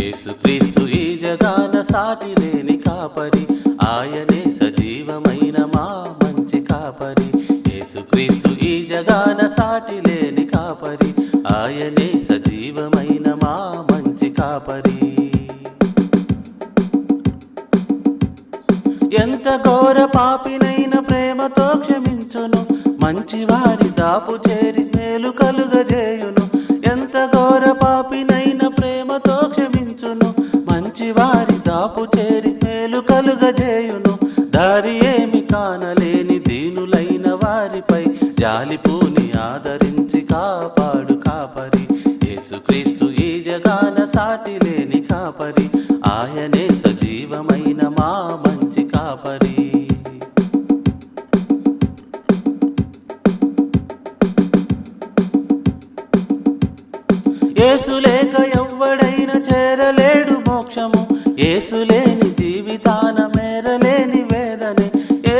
యేసుక్రీస్తు ఈ జగాన సాటి లేని కాపరి. ఆయనే సజీవమైన మా మంచి కాపరి. యేసుక్రీస్తు ఈ జగాన సాటి లేని కాపరి. ఆయనే సజీవమైన మా మంచి కాపరి. ఎంత ఘోర పాపినైన ప్రేమతో క్షమించును. మంచి వారి దాపు చేరి మేలు కలుగజేయును. ఎంత ఘోర పాపినైన కాపు చేరి మేలు కలుగజేయును. దారి ఏమి కానలేని దీనులైన వారిపై జాలిపూని ఆదరించి కాపాడు కాపరి. యేసుక్రీస్తు ఈ జగాన సాటి లేని కాపరి. ఆయనే సజీవమైన మా మంచి కాపరి. యేసు లేక ఏసులేని జీవితాన మేరలేని వేదనే.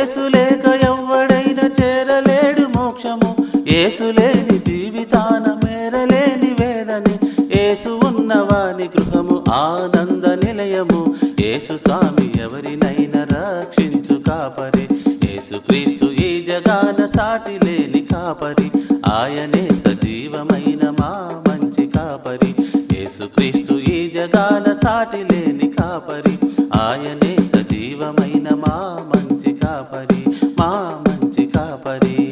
ఏసులేక ఎవ్వడైనా చేరలేడు మోక్షము. ఏసులేని జీవితాన మేరలేని వేదనే. ఏసు ఉన్నవాని గృహము ఆనంద నిలయము. ఏసు స్వామి ఎవరినైనా రక్షించు కాపరి. ఏసుక్రీస్తు ఈ జగాన సాటి లేని కాపరి. ఆయనే సజీవమైన మా మంచి కాపరి. ఏసుక్రీస్తు ఈ జగాన సాటి ఆయనే సజీవమైన మా మంచి కాపరి మా మంచి కాపరి.